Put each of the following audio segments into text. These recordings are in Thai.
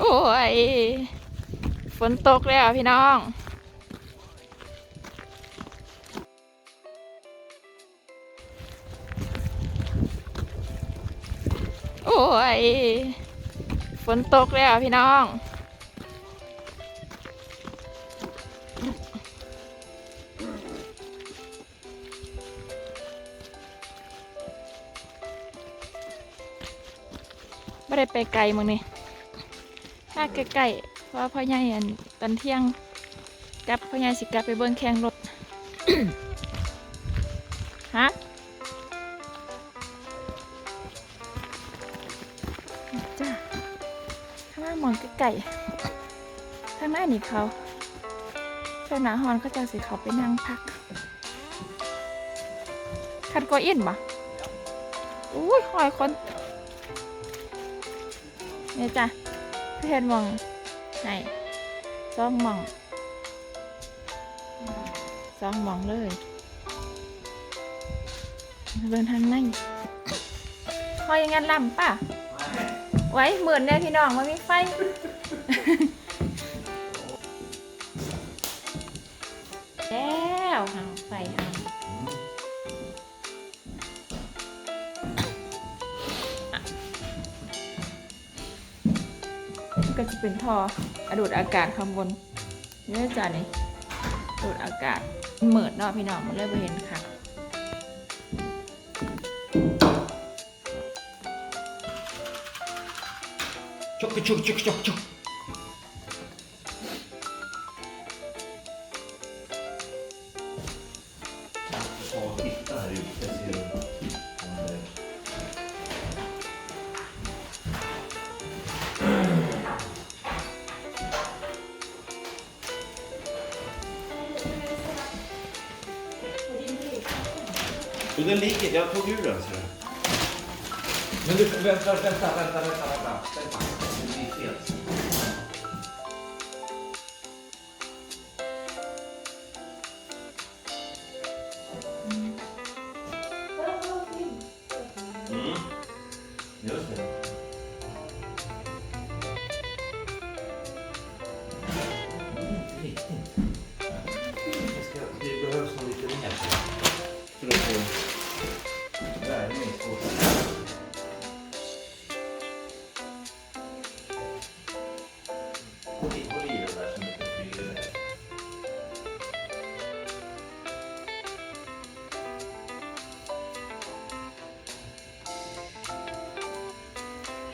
โอ้ย ฝนตกแล้วพี่น้องโอ้ย ฝนตกแล้วพี่น้อง ไม่ได้ไปไกลมึงนี่าใกล้ๆเพราะว่าพ่อใหญ่อันตอนเที่ยงกลับพ่อใหญ่สิกลับไปเบิ้งแข่งรถฮะจ้าข้างล่ามองใกล้ๆข้างหน้านี่เขาช่วงหนาฮอนเขาจะสิเขาไปนั่งพัก คันกออินบ่อุ้ยหอยคนเนี่ยจ้ะ เพื่อนมองไหนซองมองซองมองเลยเดินทางในคอยยังงั้นลำป่ะ ไว้เหมือนเนี่ยพี่น้องมันมีไฟแล้วหาไฟหา ก็จะเป็นท่ออดูดอากาศข้างบนเนี่จ้ะนี่ดูดอากาศเหมิดนเนาะพี่น้องมันเลยไปเห็นค่ะชกชกชกชก Jo, den ligger. Jag tog ur den. ser du. Men du, vänta, vänta, vänta, vänta, vänta. Vänta,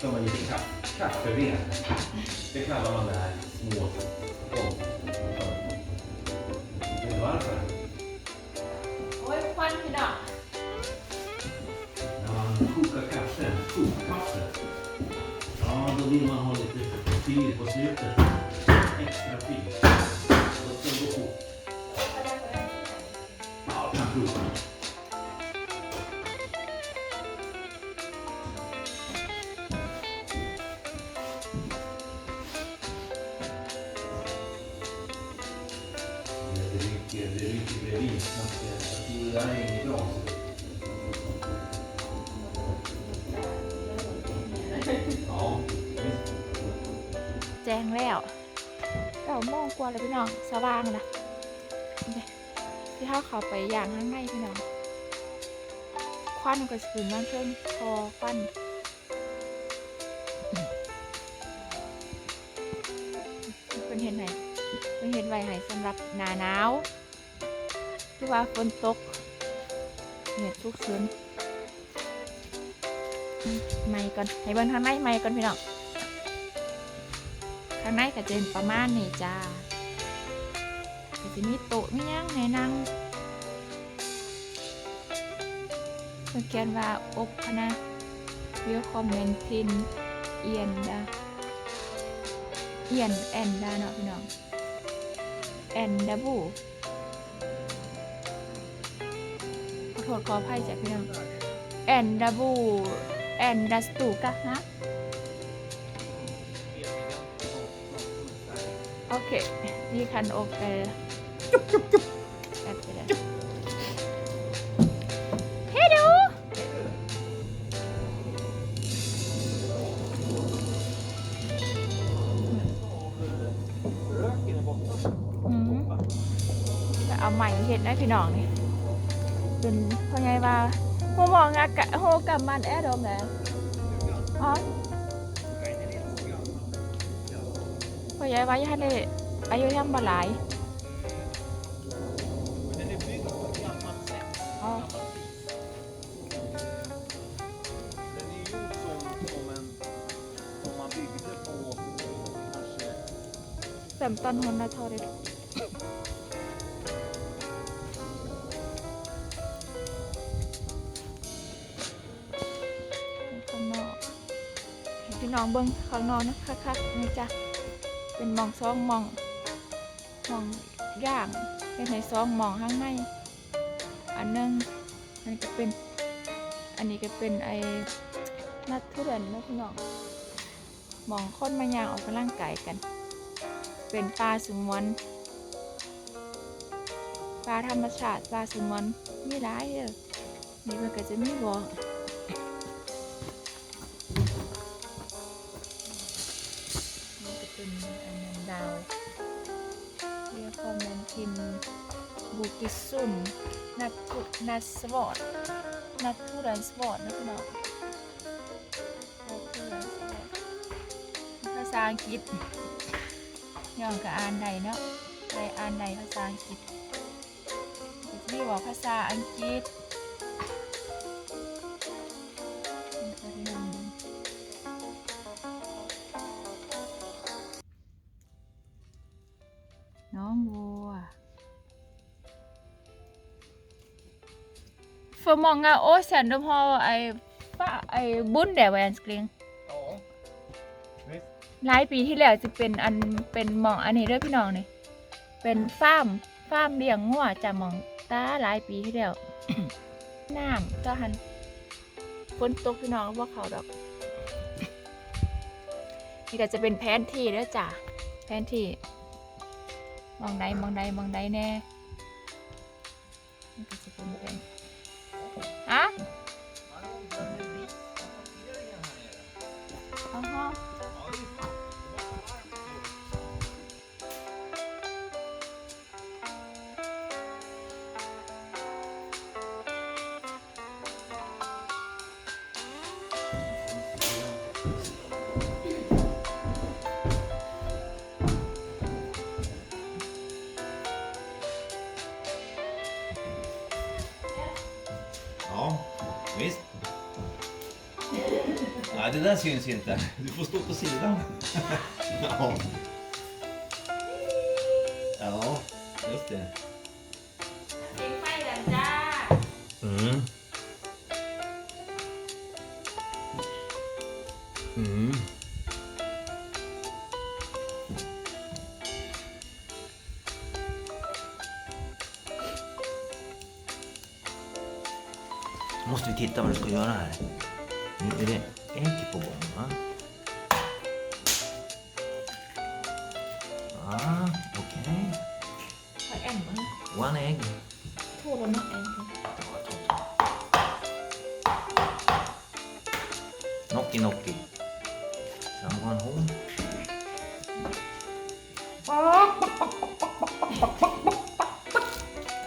som en liten ka kafferep. Det kallar man det här små golv. Vet du varför? Oj, kvar idag. När man kokar kaffe, kokkaffe, ja då vill man ha lite fyr på slutet. Extra fyr. Då ska det gå fort. Ja, kanske. แจ้งแล้วเก้าโมงกว่าเลยพี่น้องสว่างละที่เขาเขาไปอย่างข้างในพี่น้องควันก็สิขึ้นมาเพิ่มพอควันเป็นเห็นไหนเป็นเห็นไว้ให้สำหรับหนาหนาวที่ว่าฝนตกเหตุทุกคืนไม่ก่อนให้เบิ่งข้างในไม่ก่อนพี่น้อง ข้างในก็จะเป็นประมาณนี้จ้าก็จะมีโต๊ะมีหยังให้นั่งเพื่อเขียนว่าอบพะนะวิวคอมเมนต์พินเอียนดาเอียนแอนดาเนาะพี่น้องแอนดับบูขอโทษขออภัยจ้ะพี่น้องแอนดับบูแอนดัสตูกะฮะ Okay, die kann auch geil. Jupp, jupp, jupp. jupp. Hello! Mm -hmm. เอาใหม่เห็ดได้พี่น้องนี่เป็นเพราะไงว่าโหมองอากะโหกับมันแอดอมแล้วอ๋อ พ่อใหญ่ว่าย่าให้ได้อายุยังบ่หลาย Den är byggd på ett gammalt sätt. อ๋อ Den är gjord som, som en som man byggde på kanske เต็มต้นหนนะเท่าเด็ดข้างนอกให้พี่น้องเบิ้งข้างนอกนะคักๆนี่จ้ะ เป็นมองซองมองหมองย่างเป็นในซองมองข้างในอันนึงอันนี้ก็เป็น อันนี้ก็เป็นไอ้นัดทุเรียนนะพี่น้องมองคนมายางออกกำลังกายกัน เป็นปลาสุมวนปลาธรรมชาติปลาสุมวนมีหลายเด้อนี่มันก็จะมีบ่อ นี่ก็เป็นอันันดาวเรียกว่าแมนทินบูกิซุนนัททุนัทสวอตนัททุรันสวอตนะพี่น้องนัททุรันสวอตภาษาอังกฤษย่องกับอ่านใดเนาะใดอ่านใดภาษาอังกฤษนี่บอกภาษาอังกฤษ För många år sedan de har eh, fa- eh, Bundevärnskling Ja. Visst. หลายปีที่แล้วจะเป็นอันเป็นหมองอันนี้เด้วยพี่น้องนี่เป็นฟาร์มฟาร์มเลี้ยงงัวจะหมองตาหลายปีที่แล้ว น้ำก็หันฝนตกพี่น้องว่าเขาดอก นี่ก็จะเป็นแผนที่เด้อจ้ะแผนที่มองใดมองใดมองใดแน่นี่ก็จะเป็นแผน อ Ja, det där syns inte. Du får stå på sidan. Ja. Ja, just det. ปิดไฟกันจ้า Mm. Mm. Måste vi titta vad du ska göra här? Nu är det Ägg på gång va? Ah, okej. ขอแอนมั้ง One egg. ทั่วแล้วเนาะแอน Gnocchi gnocchi. Someone home?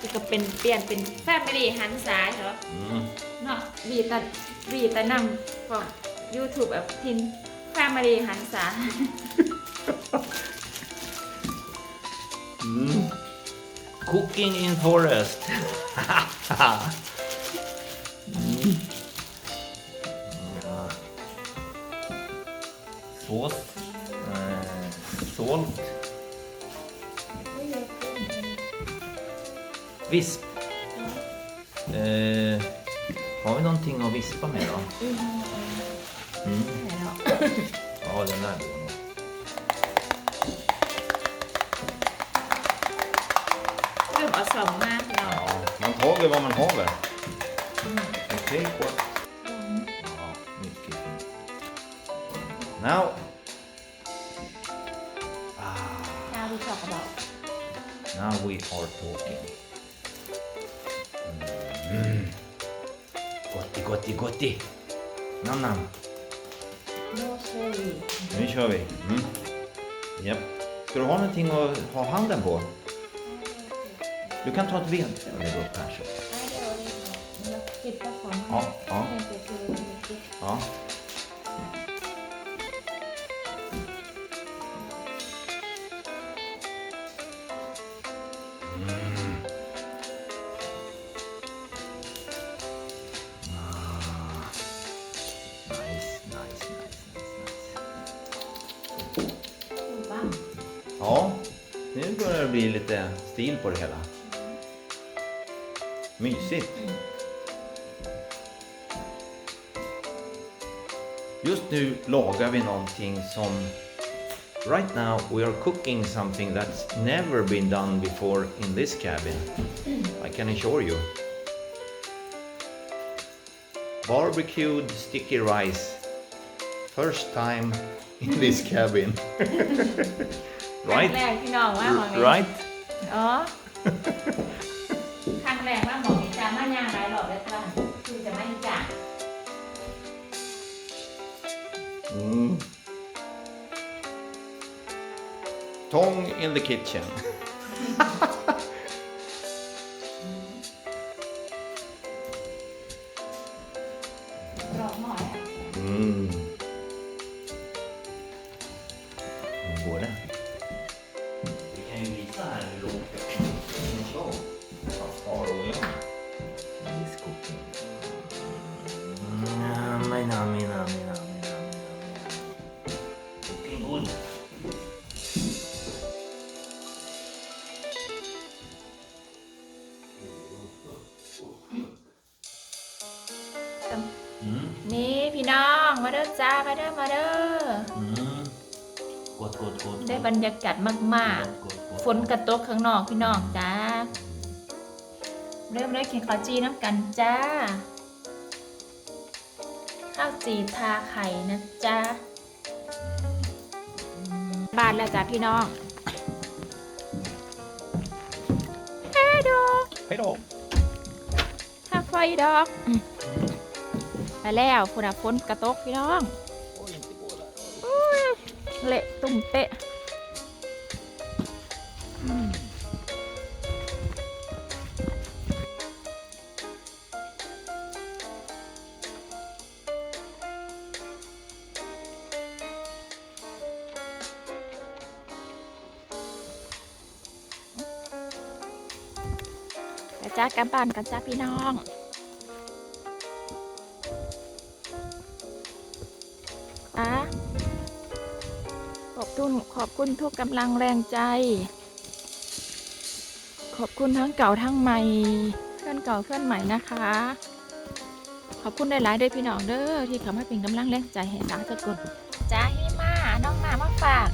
จะก็เป็นเปลี่ยนเป็นแฟมิลี่หันซ้ายเหรอ Mm. เนาะวีตาวีตานำของ YouTube แบบทินแฟมิลี่หันษา Mm. Cooking in forest. mm. Ja. Sås. Eh, salt. Visp. Eh, har vi någonting att vispa med då? Mm. Ja, den där går nog. เริ่มเอาสองมากเรา Ja, man tar väl vad man har väl. Okej på. Ja, mycket fint. Now. Ah, ดาวดูชอบกับเรา now we are talking. Mm. Gotti, gotti, gotti. Nam, nam. โนเชอรี่ Nu kör vi. Mm. Japp. Ska du ha någonting att ha handen på? Du kan ta ett ved om det går Per. så. เดี๋ยวเก็บกระป๋อง Ja, ja, ให้เก็บเลย ja. Ja, nu börjar det bli lite stil på det hela. Mysigt. Just nu lagar vi någonting som Right now we are cooking something that's never been done before in this cabin. I can assure you. Barbecued sticky rice. First time in this cabin. ครั้ง right? แรกพี่น้องว่าหมอนี้ Right? อ๋อครั้งแรกว่าหมอนี้จะมาย่างหลายรอบแล้วจ้ะคือจะไม่จ่า Mm. Tongue in the kitchen. จ้ามาเด้อมาเด้ออืมกดกดกดได้บรรยากาศมากกดกดๆ ฝนกระตกข้างนอกพี่น้องจ้า เริ่มเลยกินข้าวจีน้ำกันจ้า ข้าวจีทาไข่นะจ้าบ้านแล้วจ้าพี่น้องเฮ้ดอก Hej då! ถ้าไฟดอก อืม ไปแล้วฝนฝนกระตกพี่น้องเละตุ่มเตะอืมไปจ้ากลับบ้านกันจ้าพี่น้อง อะขอบคุณขอบคุณทุกกำลังแรงใจ ขอบคุณทั้งเก่าทั้งใหม่เพื่อนเก่าเพื่อนใหม่นะคะ ขอบคุณหลายๆเด้อพี่น้องเด้อที่เขามาเป็นกำลังแรงใจให้สาวสกุลจ้าฮิมาน้องมามาฝาก